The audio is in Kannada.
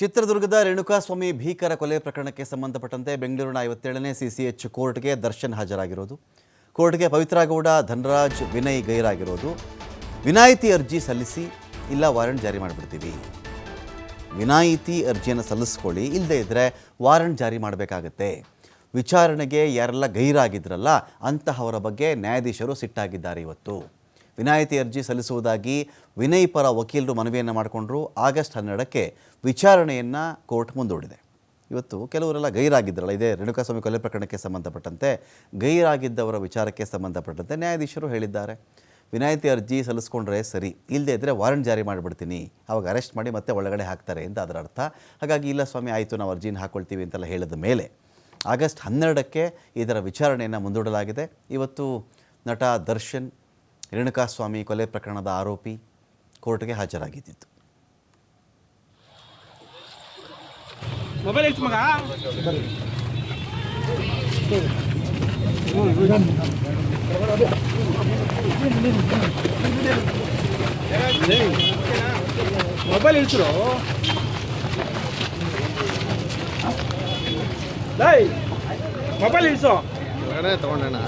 ಚಿತ್ರದುರ್ಗದ ರೇಣುಕಾಸ್ವಾಮಿ ಭೀಕರ ಕೊಲೆ ಪ್ರಕರಣಕ್ಕೆ ಸಂಬಂಧಪಟ್ಟಂತೆ ಬೆಂಗಳೂರಿನ ಐವತ್ತೇಳನೇ ಸಿಸಿಎಚ್ ಕೋರ್ಟ್ಗೆ ದರ್ಶನ್ ಹಾಜರಾಗಿರೋದು. ಕೋರ್ಟ್ಗೆ ಪವಿತ್ರಗೌಡ, ಧನರಾಜ್, ವಿನಯ್ ಗೈರಾಗಿರೋದು. ವಿನಾಯಿತಿ ಅರ್ಜಿ ಸಲ್ಲಿಸಿ ಇಲ್ಲ ವಾರಂಟ್ ಜಾರಿ ಮಾಡಿಬಿಡ್ತೀವಿ. ವಿನಾಯಿತಿ ಅರ್ಜಿಯನ್ನು ಸಲ್ಲಿಸ್ಕೊಳ್ಳಿ ಇಲ್ಲದೇ ಇದ್ದರೆ ವಾರಂಟ್ ಜಾರಿ ಮಾಡಬೇಕಾಗತ್ತೆ. ವಿಚಾರಣೆಗೆ ಯಾರೆಲ್ಲ ಗೈರಾಗಿದ್ರಲ್ಲ, ಅಂತಹವರ ಬಗ್ಗೆ ನ್ಯಾಯಾಧೀಶರು ಸಿಟ್ಟಾಗಿದ್ದಾರೆ ಇವತ್ತು. ವಿನಾಯಿತಿ ಅರ್ಜಿ ಸಲ್ಲಿಸುವುದಾಗಿ ವಿನಯ್ ಪರ ವಕೀಲರು ಮನವಿಯನ್ನು ಮಾಡಿಕೊಂಡ್ರು. ಆಗಸ್ಟ್ ಹನ್ನೆರಡಕ್ಕೆ ವಿಚಾರಣೆಯನ್ನು ಕೋರ್ಟ್ ಮುಂದೂಡಿದೆ. ಇವತ್ತು ಕೆಲವರೆಲ್ಲ ಗೈರಾಗಿದ್ದರಲ್ಲ, ಇದೇ ರೇಣುಕಾಸ್ವಾಮಿ ಕೊಲೆ ಪ್ರಕರಣಕ್ಕೆ ಸಂಬಂಧಪಟ್ಟಂತೆ ಗೈರಾಗಿದ್ದವರ ವಿಚಾರಕ್ಕೆ ಸಂಬಂಧಪಟ್ಟಂತೆ ನ್ಯಾಯಾಧೀಶರು ಹೇಳಿದ್ದಾರೆ. ವಿನಾಯಿತಿ ಅರ್ಜಿ ಸಲ್ಲಿಸ್ಕೊಂಡ್ರೆ ಸರಿ ಇಲ್ಲದೇ ಇದ್ದರೆ ವಾರೆಂಟ್ ಜಾರಿ ಮಾಡಿಬಿಡ್ತೀನಿ. ಅವಾಗ ಅರೆಸ್ಟ್ ಮಾಡಿ ಮತ್ತೆ ಒಳಗಡೆ ಹಾಕ್ತಾರೆ ಅಂತ ಅದರ ಅರ್ಥ. ಹಾಗಾಗಿ ಇಲ್ಲ ಸ್ವಾಮಿ, ಆಯಿತು, ನಾವು ಅರ್ಜಿನ ಹಾಕ್ಕೊಳ್ತೀವಿ ಅಂತೆಲ್ಲ ಹೇಳಿದ ಮೇಲೆ ಆಗಸ್ಟ್ ಹನ್ನೆರಡಕ್ಕೆ ಇದರ ವಿಚಾರಣೆಯನ್ನು ಮುಂದೂಡಲಾಗಿದೆ. ಇವತ್ತು ನಟ ದರ್ಶನ್ ರೇಣುಕಾಸ್ವಾಮಿ ಕೊಲೆ ಪ್ರಕರಣದ ಆರೋಪಿ ಕೋರ್ಟ್ಗೆ ಹಾಜರಾಗಿದ್ದಿತ್ತು ಮೊಬೈಲ್ ಇಟ್ಟು ಮಗ. ಮೊಬೈಲ್ ಇಳಿಸ್ರು. ಮೊಬೈಲ್ ಇಳಿಸು. ತಗೊಂಡಣ್ಣ.